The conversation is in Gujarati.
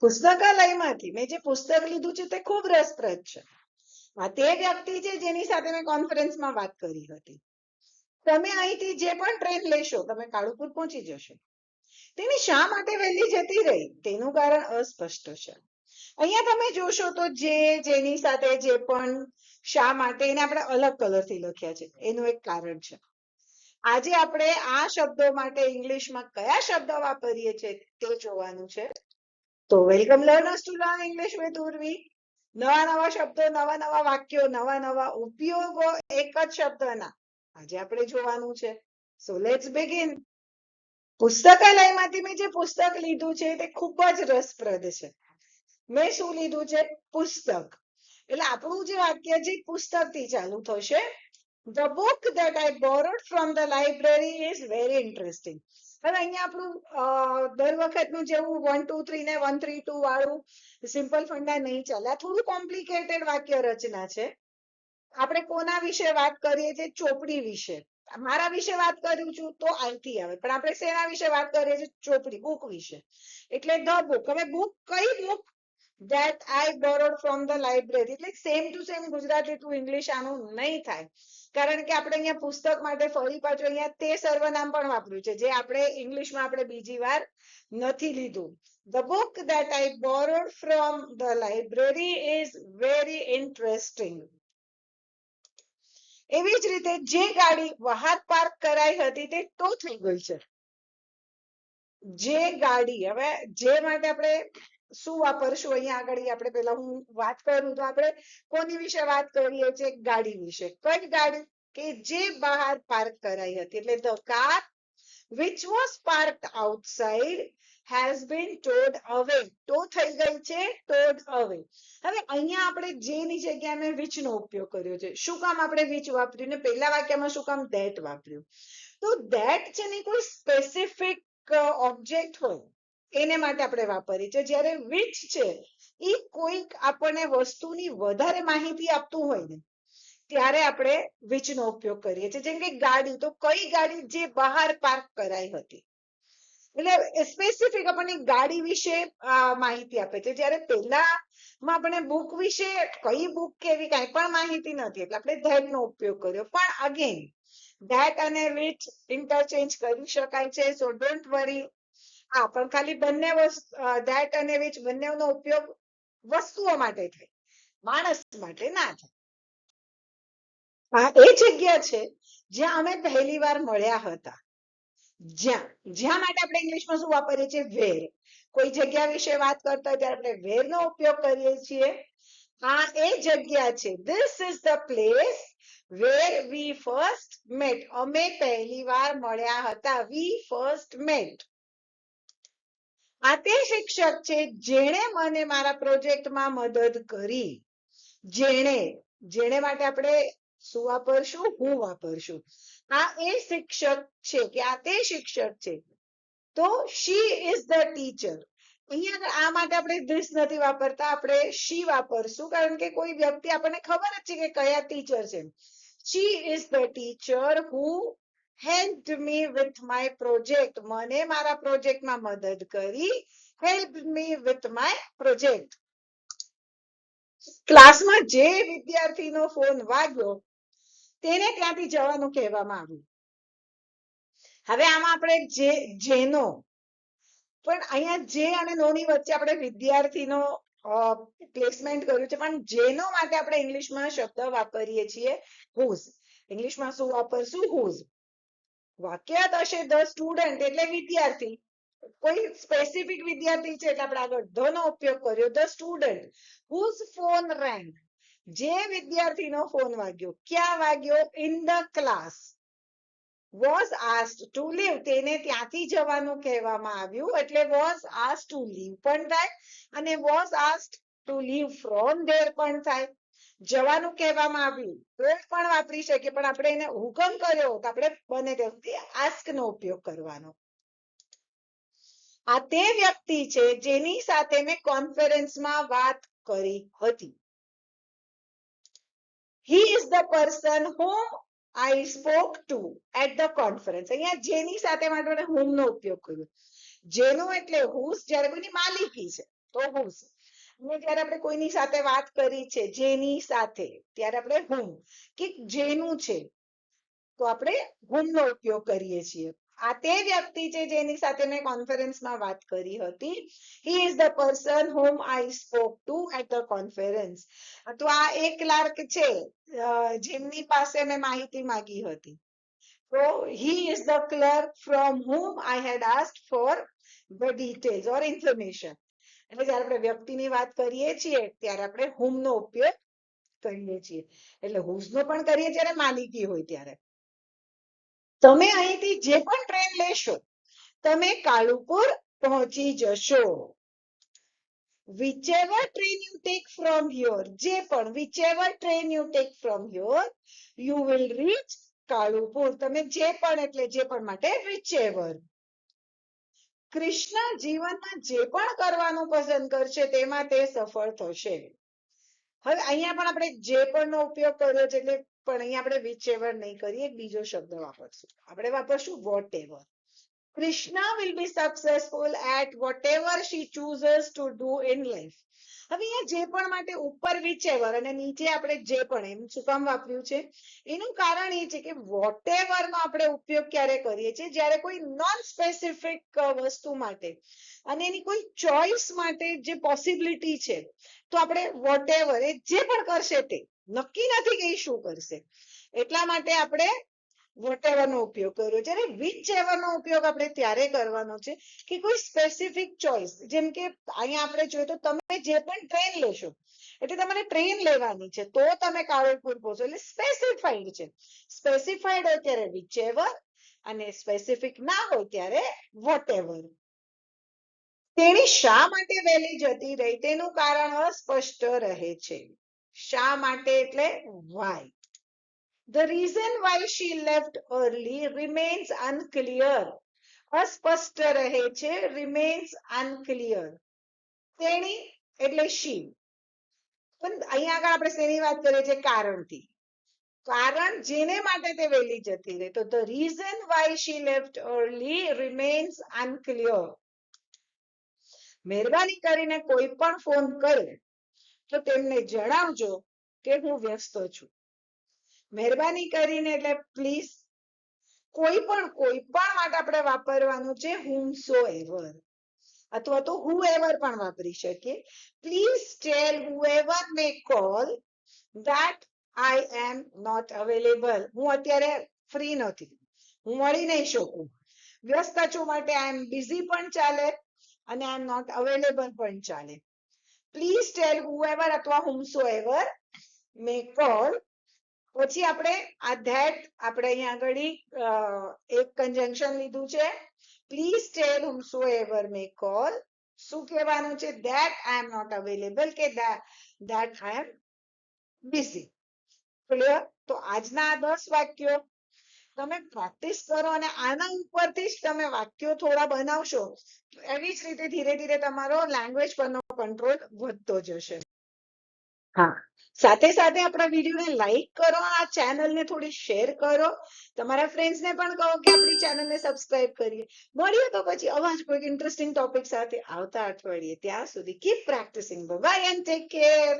પુસ્તકાલયમાંથી મેં જે પુસ્તક લીધું છે તે ખૂબ રસપ્રદ છે. તે વ્યક્તિ છે જેની સાથે મેં કોન્ફરન્સમાં વાત કરી હતી. તમે અહીંથી જે પણ ટ્રેન લેશો, તમે કાળુપુર પહોંચી જશો. તેની શા માટે વહેલી જતી રહી? તેનું કારણ અસ્પષ્ટ છે. અહીંયા તમે જોશો તો જે, જેની સાથે જે પણ શા માટે, એને આપણે અલગ કલરથી લખ્યા છે. એનું એક કારણ છે. આજે આપણે આ શબ્દો માટે ઇંગ્લિશમાં કયા શબ્દ વાપરીએ છીએ તે જોવાનું છે. તો welcome learners to learn English with Urvi. નવા નવા શબ્દો, નવા નવા વાક્યો, નવા નવા ઉપયોગો, એક જ શબ્દના. આજે આપણે જોવાનું છે. સો લેટ્સ બિગિન પુસ્તકાલયમાંથી મેં જે પુસ્તક લીધું છે, તે ખૂબ જ રસપ્રદ છે. મેં શું લીધું છે? પુસ્તક. એટલે આપણું જે વાક્ય છે, પુસ્તકથી ચાલુ થશે. The book that I borrowed from the library is very interesting. હવે અહીંયા આપણું દર વખતનું જેવું વન ટુ થ્રી ને વન થ્રી ટુ વાળું સિમ્પલ ફંડા નહીં ચાલે. આ થોડું કોમ્પ્લિકેટેડ વાક્ય રચના છે. આપણે કોના વિશે વાત કરીએ છીએ? ચોપડી વિશે. મારા વિશે વાત કરું છું તો અહીંથી આવે. પણ આપણે શેના વિશે વાત કરીએ છીએ? ચોપડી બુક વિશે. એટલે ધ બુક હવે બુક કઈ book that I borrowed from the library એટલે same to same Gujarati to English આનું નહીં થાય. કારણ કે આપણે અહીંયા પુસ્તક માટે ફરી પાછું અહીંયા તે સર્વનામ પણ વાપર્યું છે, જે આપણે ઇંગ્લિશમાં આપણે બીજી વાર નથી લીધું. The book that I borrowed from the library is very interesting એવી જ રીતે જે ગાડી બહાર પાર્ક કરાઈ હતી તે ટો થઈ ગઈ છે. જે ગાડી, હવે જે માટે આપણે શું વાપરશું? અહીંયા આગળ આપણે પેલા હું વાત કરું તો આપણે કોની વિશે વાત કરીએ? છીએ ગાડી વિશે. કઈ ગાડી? કે જે બહાર પાર્ક કરાઈ હતી. એટલે the car which was parked outside has been towed away. Tow થઈ ગઈ છે, towed away. હવે અહીંયા આપણે જેની જગ્યાએ મેં which ઉપયોગ કર્યો છે. શું કામ આપણે which વાપર્યું? ને પહેલા વાક્યમાં શું કામ that વાપર્યું? તો that છે ને કોઈ સ્પેસિફિક ઓબ્જેક્ટ હોય. એને માટે આપણે વાપરીએ. છીએ જ્યારે વિચ છે એ કોઈક આપણને વસ્તુની વધારે માહિતી આપતું હોય ને, ત્યારે આપણે વિચનો ઉપયોગ કરીએ છીએ. જેમ કે ગાડી, તો કઈ ગાડી જે બહાર પાર્ક કરાઈ હતી? એટલે સ્પેસિફિક આપણને ગાડી વિશે માહિતી આપે છે. જ્યારે પહેલામાં આપણે બુક વિશે કઈ બુક કેવી કાંઈ પણ માહિતી નથી એટલે આપણે ધેટનો ઉપયોગ કર્યો. પણ અગેન ધેટ અને વિચ ઇન્ટરચેન્જ કરી શકાય છે સો ડોન્ટ વરી હા, પણ ખાલી બંને that અને which બંનેનો ઉપયોગ વસ્તુઓ માટે થાય, માણસ માટે ના થાય. આ એ જગ્યા છે જ્યાં અમે પહેલી વાર મળ્યા હતા. જ્યાં જ્યાં માટે આપણે ઇંગ્લિશમાં શું વાપરીએ છીએ? વેર. કોઈ જગ્યા વિશે વાત કરતા હોય ત્યારે આપણે વેર નો ઉપયોગ કરીએ છીએ. આ એ જગ્યા છે. This is the place where we first met અમે પહેલી વાર મળ્યા હતા. We first met. આ તે શિક્ષક છે જેણે મને મારા પ્રોજેક્ટમાં મદદ કરી. જેણે જેણે માટે આપણે શું વાપરશું? હું વાપરશું. આ એ શિક્ષક છે કે આ તે શિક્ષક છે. તો શી ઇઝ ધ ટીચર અહીંયા આ માટે આપણે ધીસ નથી વાપરતા, આપણે શી વાપરશું. કારણ કે કોઈ વ્યક્તિ આપણને ખબર જ છે કે કયા ટીચર છે. She is the teacher who helped me with my project. મને મારા પ્રોજેક્ટમાં મદદ કરી. Help me with my project. ક્લાસમાં જે વિદ્યાર્થીનો ફોન વાગ્યો, તેને ત્યાંથી જવાનું કહેવામાં આવ્યું. હવે આમાં આપણે જે, જેનો, પણ અહીંયા જે અને નોની વચ્ચે આપણે વિદ્યાર્થીનો પ્લેસમેન્ટ કર્યું છે, પણ જેનો માટે આપણે ઇંગ્લિશમાં શબ્દ વાપરીએ છીએ હુઝ ઇંગ્લિશમાં શું વાપરશું? whose? વાક્ય હશે ધ સ્ટુડન્ટ એટલે વિદ્યાર્થી. કોઈ સ્પેસિફિક વિદ્યાર્થી છે એટલે આપણે આગળ ધ નો ઉપયોગ કર્યો. The student whose phone rang જે વિદ્યાર્થીનો ફોન વાગ્યો. ક્યાં વાગ્યો? In the class was asked to leave તેને ત્યાંથી જવાનું કહેવામાં આવ્યું. એટલે વોઝ આસ્ટ ટુ લીવ પણ થાય. અને was asked to leave from there પણ થાય. જવાનું કહેવામાં આવ્યું, તો પણ વાપરી શકીએ, પણ આપણે એને હુકમ કર્યો તો આપણે બને ત્યાં ask નો ઉપયોગ કરવાનો. આ તે વ્યક્તિ છે જેની સાથે મેં કોન્ફરન્સમાં વાત કરી હતી. He is the person whom I spoke to at the conference અહીંયા જેની સાથે માટે whom નો ઉપયોગ કર્યો. જેનું એટલે હુસ જ્યારે કોઈની માલિકી છે, તો whose. અને જ્યારે આપણે કોઈની સાથે વાત કરી છે જેની સાથે ત્યારે આપણે whom કે જેનું છે તો આપણે whom નો ઉપયોગ કરીએ છીએ આ તે વ્યક્તિ છે જેની સાથે મેં કોન્ફરન્સમાં વાત કરી હતી he is the person whom I spoke to at the conference તો આ એ ક્લાર્ક છે જેમની પાસે મેં માહિતી માંગી હતી તો he is the clerk from whom I had asked for the details or information એટલે જયારે આપણે વ્યક્તિની વાત કરીએ છીએ, ત્યારે આપણે whom નો ઉપયોગ કરીએ છીએ. એટલે whose પણ કરીએ જ્યારે માલિકી હોય ત્યારે. તમે અહીંથી જે પણ ટ્રેન લેશો, તમે કાલુપુર પહોંચી જશો. Whichever train you take from here, જે પણ, whichever train you take from here, you will reach Kalupur. તમે જે પણ, એટલે જે પણ માટે, whichever. કૃષ્ણ જીવનમાં જે પણ કરવાનું પસંદ કરશે, તેમાં તે સફળ થશે. હવે અહીંયા પણ આપણે જે પણ નો ઉપયોગ કર્યો છે, એટલે પણ અહીંયા આપણે વિચેવર નહીં કરીએ, એક બીજો શબ્દ વાપરશું. આપણે વાપરશું whatever. Krishna will be successful at whatever she chooses to do in life. હવે અહીંયા જે પણ માટે ઉપર વિચેવર અને નીચે આપણે જે પણ એમ શું કામ વાપર્યું છે? એનું કારણ એ છે કે whatever નો આપણે ઉપયોગ ક્યારે કરીએ છીએ? જ્યારે કોઈ નોન સ્પેસિફિક વસ્તુ માટે અને એની કોઈ ચોઇસ માટે જે પોસિબિલિટી છે, તો આપણે whatever એ જે પણ કરશે તે, નક્કી નથી કે એ શું કરશે. એટલા માટે આપણે whatever નો ઉપયોગ કર્યો. છે અને whichever નો ઉપયોગ આપણે ત્યારે કરવાનો છે કે કોઈ સ્પેસિફિક ચોઇસ જેમ કે અહીંયા આપણે જોઈએ તો તમે જે પણ ટ્રેન લેશો, એટલે તમારે ટ્રેન લેવાની છે, તો તમે કાળોલપુર પહોંચો. એટલે સ્પેસિફાઈડ છે. સ્પેસિફાઈડ હોય ત્યારે whichever અને સ્પેસિફિક ના હોય ત્યારે વોટેવર તેણી શા માટે વહેલી જતી રહી? તેનું કારણ અસ્પષ્ટ રહે છે. શા માટે એટલે? Why? The reason why she left early remains unclear. અસ્પષ્ટ રહે છે remains unclear. તેણી એટલે she. પણ અહીંયા આગળ આપણે શેની વાત કરીએ છીએ કારણથી. કારણ જેને માટે તે વહેલી જતી રહી તો the reason why she left early remains unclear. મહેરબાની કરીને કોઈ પણ ફોન કરે તો તેમને જણાવજો કે હું વ્યસ્ત છું મહેરબાની કરીને એટલે પ્લીઝ કોઈ પણ કોઈ પણ માટે આપણે વાપરવાનું છે whomsoever અથવા તો whoever પણ વાપરી શકીએ please tell whoever may call that I am not available હું અત્યારે ફ્રી નથી હું મળી નહીં શકું વ્યસ્ત છું માટે I am busy પણ ચાલે અને I am not available પણ ચાલે પ્લીઝ ટેલ whoever અથવા whomsoever may call પછી આપણે આ ધેટ આપણે અહીંયા આગળ એક conjunction લીધું છે. Please please so ever may call શું કહેવાનું છે? That I am not available કે that I am busy clear તો આજના આ દસ વાક્યો. તમે પ્રેક્ટિસ કરો અને આના ઉપરથી જ તમે વાક્યો થોડા બનાવશો. એવી જ રીતે ધીરે ધીરે તમારો લેંગ્વેજ પરનો કંટ્રોલ વધતો જશે. હા. સાથે સાથે આપણા વિડીયોને લાઈક કરો, આ ચેનલને થોડી શેર કરો. તમારા ફ્રેન્ડ્સને પણ કહો કે આપણી ચેનલને સબસ્ક્રાઇબ કરીએ. મળીએ તો પછી અવાજ કોઈક ઇન્ટરેસ્ટિંગ ટોપિક સાથે આવતા અઠવાડિયે. ત્યાં સુધી keep practising bye and take care